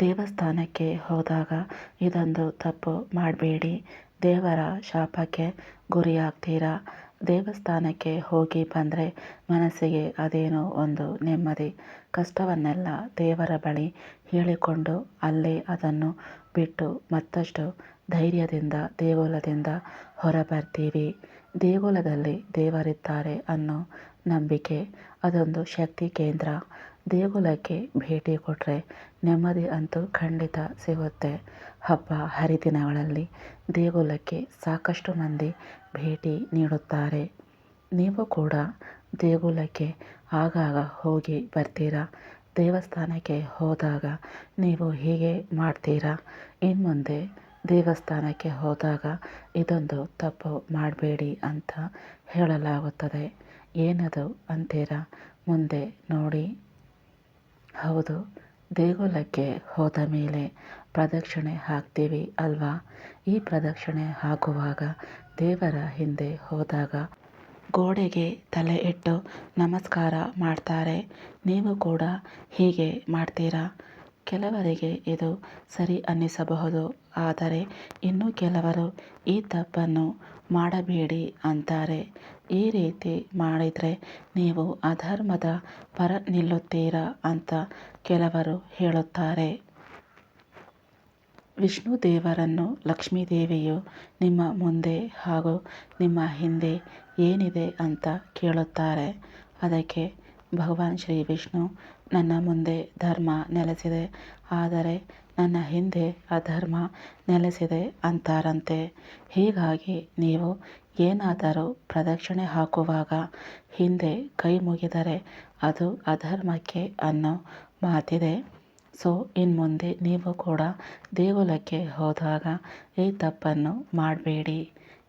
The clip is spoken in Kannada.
ದೇವಸ್ಥಾನಕ್ಕೆ ಹೋದಾಗ ಇದೊಂದು ತಪ್ಪು ಮಾಡಬೇಡಿ. ದೇವರ ಶಾಪಕ್ಕೆ ಗುರಿಯಾಗ್ತೀರಾ? ದೇವಸ್ಥಾನಕ್ಕೆ ಹೋಗಿ ಬಂದರೆ ಮನಸ್ಸಿಗೆ ಅದೇನೋ ಒಂದು ನೆಮ್ಮದಿ. ಕಷ್ಟವನ್ನೆಲ್ಲ ದೇವರ ಬಳಿ ಹೇಳಿಕೊಂಡು ಅಲ್ಲೇ ಅದನ್ನು ಬಿಟ್ಟು ಮತ್ತಷ್ಟು ಧೈರ್ಯದಿಂದ, ದೇಗುಲದಿಂದ ಹೊರಬರ್ತೀವಿ. ದೇಗುಲದಲ್ಲಿ ದೇವರಿದ್ದಾರೆ ಅನ್ನೋ ನಂಬಿಕೆ, ಅದೊಂದು ಶಕ್ತಿ ಕೇಂದ್ರ. ದೇಗುಲಕ್ಕೆ ಭೇಟಿ ಕೊಟ್ಟರೆ ನೆಮ್ಮದಿ ಅಂತೂ ಖಂಡಿತ ಸಿಗುತ್ತೆ. ಹಬ್ಬ ಹರಿದಿನಗಳಲ್ಲಿ ದೇಗುಲಕ್ಕೆ ಸಾಕಷ್ಟು ಮಂದಿ ಭೇಟಿ ನೀಡುತ್ತಾರೆ. ನೀವು ಕೂಡ ದೇಗುಲಕ್ಕೆ ಆಗಾಗ ಹೋಗಿ ಬರ್ತೀರಾ? ದೇವಸ್ಥಾನಕ್ಕೆ ಹೋದಾಗ ನೀವು ಹೀಗೆ ಮಾಡ್ತೀರಾ? ಇನ್ಮುಂದೆ ದೇವಸ್ಥಾನಕ್ಕೆ ಹೋದಾಗ ಇದೊಂದು ತಪ್ಪು ಮಾಡಬೇಡಿ ಅಂತ ಹೇಳಲಾಗುತ್ತದೆ. ಏನದು ಅಂತೀರಾ? ಮುಂದೆ ನೋಡಿ. ಹೌದು, ದೇಗುಲಕ್ಕೆ ಹೋದ ಮೇಲೆ ಪ್ರದಕ್ಷಿಣೆ ಹಾಕ್ತೀವಿ ಅಲ್ವಾ? ಈ ಪ್ರದಕ್ಷಿಣೆ ಹಾಕುವಾಗ ದೇವರ ಹಿಂದೆ ಹೋದಾಗ ಗೋಡೆಗೆ ತಲೆ ಇಟ್ಟು ನಮಸ್ಕಾರ ಮಾಡ್ತಾರೆ. ನೀವು ಕೂಡ ಹೀಗೆ ಮಾಡ್ತೀರಾ? ಕೆಲವರಿಗೆ ಇದು ಸರಿ ಅನ್ನಿಸಬಹುದು. ಆದರೆ ಇನ್ನು ಕೆಲವರು ಈ ತಪ್ಪನ್ನು ಮಾಡಬೇಡಿ ಅಂತಾರೆ. ಈ ರೀತಿ ಮಾಡಿದರೆ ನೀವು ಅಧರ್ಮದ ಪರ ನಿಲ್ಲುತ್ತೀರಾ ಅಂತ ಕೆಲವರು ಹೇಳುತ್ತಾರೆ. ವಿಷ್ಣು ದೇವರನ್ನು ಲಕ್ಷ್ಮೀ ದೇವಿಯು ನಿಮ್ಮ ಮುಂದೆ ಹಾಗೂ ನಿಮ್ಮ ಹಿಂದೆ ಏನಿದೆ ಅಂತ ಕೇಳುತ್ತಾರೆ. ಅದಕ್ಕೆ ಭಗವಾನ್ ಶ್ರೀ ವಿಷ್ಣು ನನ್ನ ಮುಂದೆ ಧರ್ಮ ನೆಲೆಸಿದೆ. ಆದರೆ ನನ್ನ ಹಿಂದೆ ಅಧರ್ಮ ನೆಲೆಸಿದೆ ಅಂತಾರಂತೆ. ಹೀಗಾಗಿ ನೀವು ಏನಾದರೂ ಪ್ರದಕ್ಷಿಣೆ ಹಾಕುವಾಗ ಹಿಂದೆ ಕೈ ಮುಗಿದರೆ ಅದು ಅಧರ್ಮಕ್ಕೆ ಅನ್ನೋ ಮಾತಿದೆ. ಸೊ, ಇನ್ಮುಂದೆ ನೀವು ಕೂಡ ದೇಗುಲಕ್ಕೆ ಹೋದಾಗ ಈ ತಪ್ಪನ್ನು ಮಾಡಬೇಡಿ.